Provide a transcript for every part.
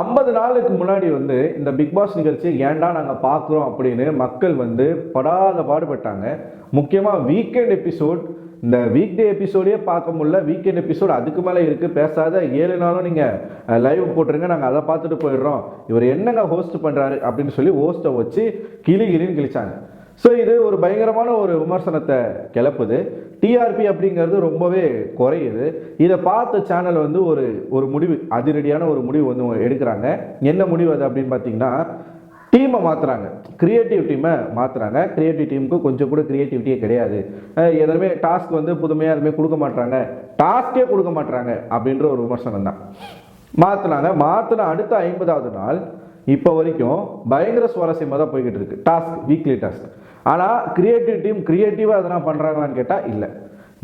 ஐம்பது நாளுக்கு முன்னாடி வந்து இந்த பிக் பாஸ் நிகழ்ச்சியை ஏன்டா நாங்கள் பார்க்குறோம் அப்படின்னு மக்கள் வந்து படாத பாடுபட்டாங்க. முக்கியமாக வீக்கெண்ட் எபிசோட் இந்த வீக் டே எபிசோடே பார்க்க முடியல. வீக்கெண்ட் எபிசோட் அதுக்கு மேலே இருக்குது பேசாத ஏழு நாளும் நீங்கள் லைவ் போட்டுருங்க. நாங்கள் அதை பார்த்துட்டு போயிடுறோம். இவர் என்னங்க ஹோஸ்ட் பண்ணுறாரு அப்படின்னு சொல்லி ஹோஸ்ட்டை வச்சு கிளி கிளின்னு கிழிச்சாங்க. ஸோ இது ஒரு பயங்கரமான ஒரு விமர்சனத்தை கிளப்புது. டிஆர்பி அப்படிங்கிறது ரொம்பவே குறையுது. இதை பார்த்த சேனல் வந்து ஒரு ஒரு முடிவு அதிரடியான ஒரு முடிவு வந்து எடுக்கிறாங்க. என்ன முடிவு அது அப்படின்னு பார்த்தீங்கன்னா டீமை மாற்றுறாங்க கிரியேட்டிவ் டீமை மாற்றுறாங்க கிரியேட்டிவ் டீமுக்கு கொஞ்சம் கூட கிரியேட்டிவிட்டியே கிடையாது. எதுவுமே டாஸ்க் வந்து புதுமையாக எதுவுமே கொடுக்க மாட்டுறாங்க டாஸ்க்கே கொடுக்க மாட்டுறாங்க அப்படின்ற ஒரு விமர்சனம் தான். மாற்றினாங்க மாற்றின அடுத்த ஐம்பதாவது நாள் இப்போ வரைக்கும் பயங்கர சுவாரஸ்யமாக தான் போய்கிட்டு இருக்கு. டாஸ்க் வீக்லி டாஸ்க் ஆனால் கிரியேட்டிவ் டீம் கிரியேட்டிவாக எதனா பண்ணுறாங்களான்னு கேட்டால் இல்லை.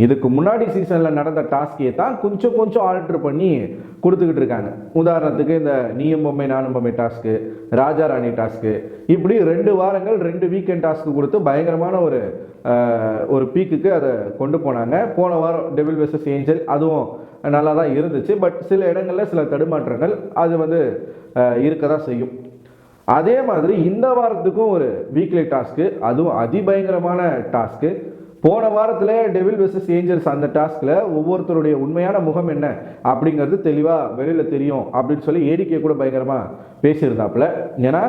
இதுக்கு முன்னாடி சீசனில் நடந்த டாஸ்கே தான் கொஞ்சம் கொஞ்சம் ஆல்ட்ரு பண்ணி கொடுத்துக்கிட்டு இருக்காங்க. உதாரணத்துக்கு இந்த நீயும் பொம்மை நானும் பொம்மை டாஸ்க்கு ராஜா ராணி டாஸ்க்கு இப்படி ரெண்டு வாரங்கள் ரெண்டு வீக்கெண்ட் டாஸ்க்கு கொடுத்து பயங்கரமான ஒரு ஒரு பீக்குக்கு அதை கொண்டு போனாங்க. போன வாரம் டெபிள் வெர்சஸ் ஏஞ்சல் அதுவும் நல்லா தான் இருந்துச்சு. பட் சில இடங்களில் சில தடுமாற்றங்கள் அது வந்து இருக்க தான் செய்யும். அதே மாதிரி இந்த வாரத்துக்கும் ஒரு வீக்லி டாஸ்க்கு அதுவும் அதிபயங்கரமான டாஸ்க்கு போன வாரத்தில் டெவில் வெர்சஸ் ஏஞ்சல்ஸ் அந்த டாஸ்கில் ஒவ்வொருத்தருடைய உண்மையான முகம் என்ன அப்படிங்கிறது தெளிவாக வெளியில் தெரியும் அப்படின்னு சொல்லி ஏடிக்கை கூட பயங்கரமாக பேசியிருந்தாப்புல. ஏன்னா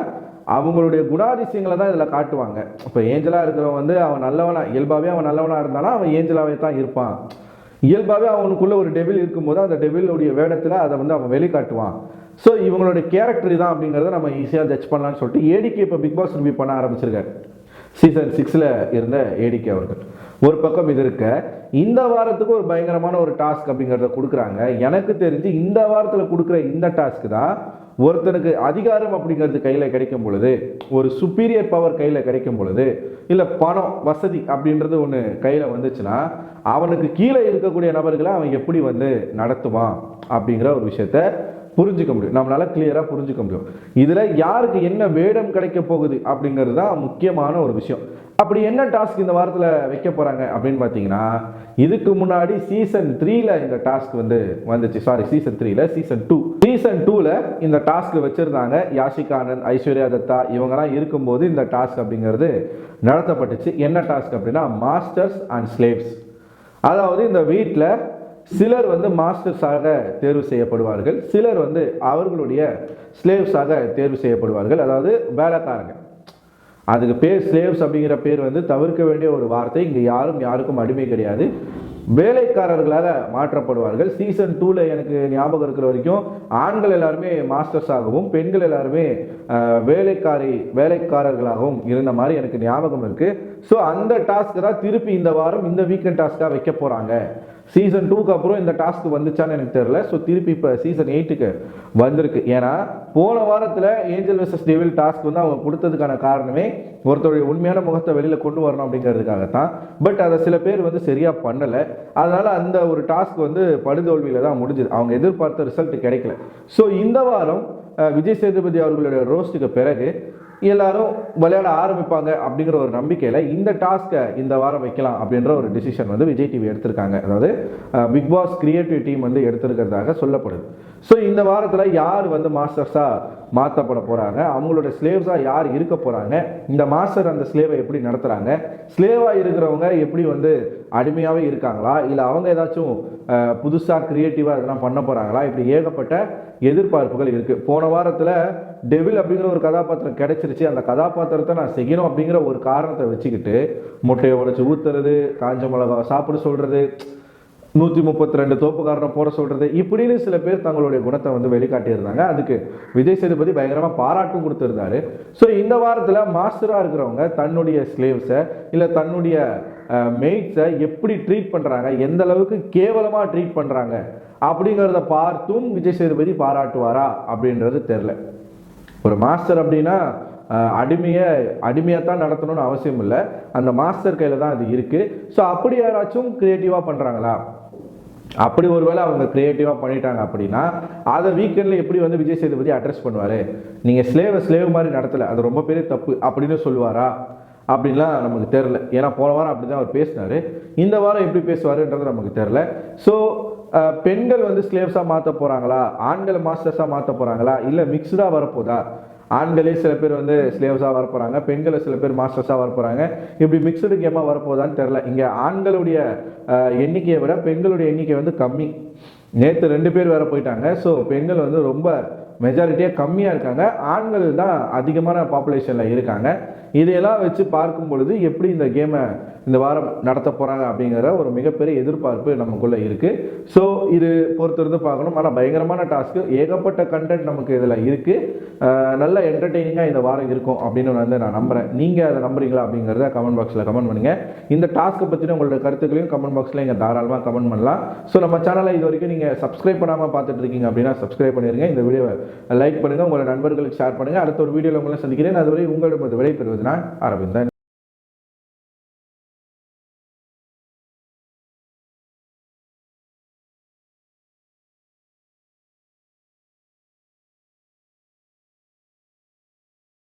அவங்களுடைய குணாதிசயங்களை தான் இதில் காட்டுவாங்க. இப்போ ஏஞ்சலாக இருக்கிறவன் வந்து அவன் நல்லவனாக இயல்பாகவே அவன் நல்லவனாக இருந்தானா அவன் ஏஞ்சலாகவே தான் இருப்பான். இயல்பாகவே அவனுக்குள்ளே ஒரு டெவில் இருக்கும்போது அந்த டெவிலுடைய வேடத்தில் அதை வந்து அவன் வெளிக்காட்டுவான். ஸோ இவங்களுடைய கேரக்டர் தான் அப்படிங்கிறத நம்ம ஈஸியாக ஜட்ஜ் பண்ணலாம்னு சொல்லிட்டு ஏடிக்கு இப்போ பிக் பாஸ் ரிவ்யூ பண்ண ஆரம்பிச்சிருக்காரு. சீசன் சிக்ஸில் இருந்த ஏடிகே அவர்கள். ஒரு பக்கம் இது இருக்க இந்த வாரத்துக்கு ஒரு பயங்கரமான ஒரு டாஸ்க் அப்படிங்கிறத கொடுக்குறாங்க. எனக்கு தெரிஞ்சு இந்த வாரத்தில் கொடுக்குற இந்த டாஸ்க் தான் ஒருத்தனுக்கு அதிகாரம் அப்படிங்கிறது கையில் கிடைக்கும் பொழுது ஒரு சுப்பீரியர் பவர் கையில் கிடைக்கும் பொழுது இல்லை பணம் வசதி அப்படின்றது ஒன்று கையில் வந்துச்சுன்னா அவனுக்கு கீழே இருக்கக்கூடிய நபர்களை அவன் எப்படி வந்து நடத்துவான் அப்படிங்கிற ஒரு விஷயத்த புரிஞ்சுக்க முடியும். நம்மளால கிளியராக புரிஞ்சிக்க முடியும். இதில் யாருக்கு என்ன வேடம் கிடைக்க போகுது அப்படிங்கிறது தான் முக்கியமான ஒரு விஷயம். அப்படி என்ன டாஸ்க் இந்த வாரத்தில் வைக்க போகிறாங்க அப்படின்னு பார்த்தீங்கன்னா இதுக்கு முன்னாடி சீசன் த்ரீல இந்த டாஸ்க் வந்து வந்துச்சு. சாரி சீசன் த்ரீல சீசன் டூ சீசன் டூவில் இந்த டாஸ்க் வச்சுருந்தாங்க யாஷிகானன் ஐஸ்வர்யா தத்தா இவங்கெல்லாம் இருக்கும்போது இந்த டாஸ்க் அப்படிங்கிறது நடத்தப்பட்டுச்சு. என்ன டாஸ்க் அப்படின்னா மாஸ்டர்ஸ் அண்ட் ஸ்லேவ்ஸ் அதாவது இந்த வீட்டில் சிலர் வந்து மாஸ்டர்ஸாக தேர்வு செய்யப்படுவார்கள். சிலர் வந்து அவர்களுடைய ஸ்லேவ்ஸாக தேர்வு செய்யப்படுவார்கள். அதாவது வேலைக்காரங்க. அதுக்கு பேர் ஸ்லேவ்ஸ் அப்படிங்கிற பேர் வந்து தவிர்க்க வேண்டிய ஒரு வார்த்தை. இங்கே யாரும் யாருக்கும் அடிமை கிடையாது. வேலைக்காரர்களாக மாற்றப்படுவார்கள். சீசன் டூவில் எனக்கு ஞாபகம் இருக்கிற வரைக்கும் ஆண்கள் எல்லாருமே மாஸ்டர்ஸாகவும் பெண்கள் எல்லாருமே வேலைக்காரி வேலைக்காரர்களாகவும் இருந்த மாதிரி எனக்கு ஞாபகம் இருக்குது ஸோ அந்த டாஸ்க்கு தான் திருப்பி இந்த வாரம் இந்த வீக்கெண்ட் டாஸ்க்காக வைக்க போகிறாங்க சீசன் டூக்கு அப்புறம் இந்த டாஸ்க் வந்துச்சான்னு எனக்கு தெரியல. ஸோ திருப்பி இப்போ சீசன் எயிட்டுக்கு வந்திருக்கு. ஏன்னா போன வாரத்தில் ஏஞ்சல் வெர்சஸ் டெவில் டாஸ்க் வந்து அவங்க கொடுத்ததுக்கான காரணமே ஒருத்தருடைய உண்மையான முகத்தை வெளியில் கொண்டு வரணும் அப்படிங்கிறதுக்காக தான் பட் அதை சில பேர் வந்து சரியாக பண்ணலை. அதனால் அந்த ஒரு டாஸ்க் வந்து படுதோல்வியில் தான் முடிஞ்சுது. அவங்க எதிர்பார்த்த ரிசல்ட் கிடைக்கல. ஸோ இந்த வாரம் விஜய் சேதுபதி அவர்களுடைய ரோஸ்ட்டுக்கு பிறகு எல்லாரும் விளையாட ஆரம்பிப்பாங்க அப்படிங்கிற ஒரு நம்பிக்கையில் இந்த டாஸ்க்கை இந்த வாரம் வைக்கலாம் அப்படின்ற ஒரு டிசிஷன் வந்து விஜய் டிவி எடுத்திருக்காங்க. அதாவது பிக் பாஸ் கிரியேட்டிவ் டீம் வந்து எடுத்திருக்கிறதாக சொல்லப்படுது. ஸோ இந்த வாரத்தில் யார் வந்து மாஸ்டர்ஸாக மாற்றப்பட போகிறாங்க அவங்களோட ஸ்லேவ்ஸாக யார் இருக்க போகிறாங்க இந்த மாஸ்டர் அந்த ஸ்லேவை எப்படி நடத்துகிறாங்க ஸ்லேவாக இருக்கிறவங்க எப்படி வந்து அடிமையாகவே இருக்காங்களா? இல்லை அவங்க ஏதாச்சும் புதுசாக க்ரியேட்டிவாக இதெல்லாம் பண்ண போகிறாங்களா இப்படி ஏகப்பட்ட எதிர்பார்ப்புகள் இருக்குது போன வாரத்தில் டெவில் அப்படிங்கிற ஒரு கதாபாத்திரம் கிடைச்சிருச்சு. அந்த கதாபாத்திரத்தை நான் செய்யணும் அப்படிங்கிற ஒரு காரணத்தை வச்சுக்கிட்டு முட்டையை உடச்சி ஊற்றுறது காஞ்ச மிளகா சாப்பிட சொல்கிறது நூற்றி முப்பத்தி ரெண்டு தோப்புக்காரனை போட சொல்கிறது இப்படின்னு சில பேர் தங்களுடைய குணத்தை வந்து வெளிக்காட்டியிருந்தாங்க. அதுக்கு விஜய் சேதுபதி பயங்கரமாக பாராட்டும் கொடுத்துருந்தாரு. ஸோ இந்த வாரத்தில் மாஸ்டராக இருக்கிறவங்க தன்னுடைய ஸ்லேவ்ஸை இல்லை தன்னுடைய மெய்ட்ஸை எப்படி ட்ரீட் பண்ணுறாங்க எந்த அளவுக்கு கேவலமாக ட்ரீட் பண்ணுறாங்க அப்படிங்கிறத பார்த்தும் விஜய் சேதுபதி பாராட்டுவாரா? அப்படின்றது தெரில ஒரு மாஸ்டர் அப்படின்னா அடிமையை அடிமையாக தான் நடத்தணும்னு அவசியம் இல்லை அந்த மாஸ்டர் கையில் தான் அது இருக்குது ஸோ அப்படி யாராச்சும் க்ரியேட்டிவாக பண்ணுறாங்களா அப்படி ஒருவேளை அவங்க க்ரியேட்டிவாக பண்ணிட்டாங்க அப்படின்னா அதை வீக்கெண்டில் எப்படி வந்து விஜய் சேதுபதி அட்ரஸ் பண்ணுவார்? நீங்கள் ஸ்லேவை ஸ்லேவ் மாதிரி நடத்தலை அது ரொம்ப பெரிய தப்பு அப்படின்னு சொல்லுவாரா? அப்படின்லாம் நமக்கு தெரில ஏன்னா போன வாரம் அப்படி தான் அவர் பேசினார். இந்த வாரம் எப்படி பேசுவாருன்றது நமக்கு தெரில ஸோ பெண்கள் வந்து ஸ்லேவ்ஸாக மாற்ற போகிறாங்களா ஆண்களை மாஸ்டர்ஸாக மாற்ற போகிறாங்களா இல்லை மிக்ஸ்டாக வரப்போதா? ஆண்களே சில பேர் வந்து ஸ்லேவ்ஸாக வர போகிறாங்க பெண்களை சில பேர் மாஸ்டர்ஸாக வர போகிறாங்க இப்படி மிக்சடு கேமாக வரப்போதான்னு தெரில இங்கே ஆண்களுடைய எண்ணிக்கையை விட பெண்களுடைய எண்ணிக்கை வந்து கம்மி. நேற்று ரெண்டு பேர் வேறு போயிட்டாங்க. ஸோ பெண்கள் வந்து ரொம்ப மெஜாரிட்டியாக கம்மியாக இருக்காங்க. ஆண்கள் தான் அதிகமான பாப்புலேஷனில் இருக்காங்க. இதையெல்லாம் வச்சு பார்க்கும் பொழுது எப்படி இந்த கேமை இந்த வாரம் நடத்த போகிறாங்க அப்படிங்கிற ஒரு மிகப்பெரிய எதிர்பார்ப்பு நமக்குள்ளே இருக்குது ஸோ இது பொறுத்திருந்து பார்க்கணும். ஆனால் பயங்கரமான டாஸ்க்கு ஏகப்பட்ட கண்டென்ட் நமக்கு இதில் இருக்குது நல்ல என்டர்டெய்னிங்காக இந்த வாரம் இருக்கும் அப்படின்னு வந்து நான் நம்புகிறேன் நீங்கள் அதை நம்புறீங்களா அப்படிங்கிறத கமெண்ட் பாக்ஸில் கமெண்ட் பண்ணுங்கள் இந்த டாஸ்க்கை பற்றின உங்களோட கருத்துக்களையும் கமெண்ட் பாக்ஸில் இங்கே தாராளமாக கமெண்ட் பண்ணலாம். ஸோ நம்ம சேனலை இது வரைக்கும் நீங்கள் சப்ஸ்கிரைப் பண்ணாமல் பார்த்துட்டு இருக்கீங்க அப்படின்னா சப்ஸ்கிரைப் பண்ணிடுங்க இந்த வீடியோவை லைக் பண்ணுங்கள் உங்களோட நண்பர்களுக்கு ஷேர் பண்ணுங்கள் அடுத்த ஒரு வீடியோவில் உங்களை சந்திக்கிறேன். அதுவரை உங்களிடம் விடை பெறுவது நான் அரவிந்தன்.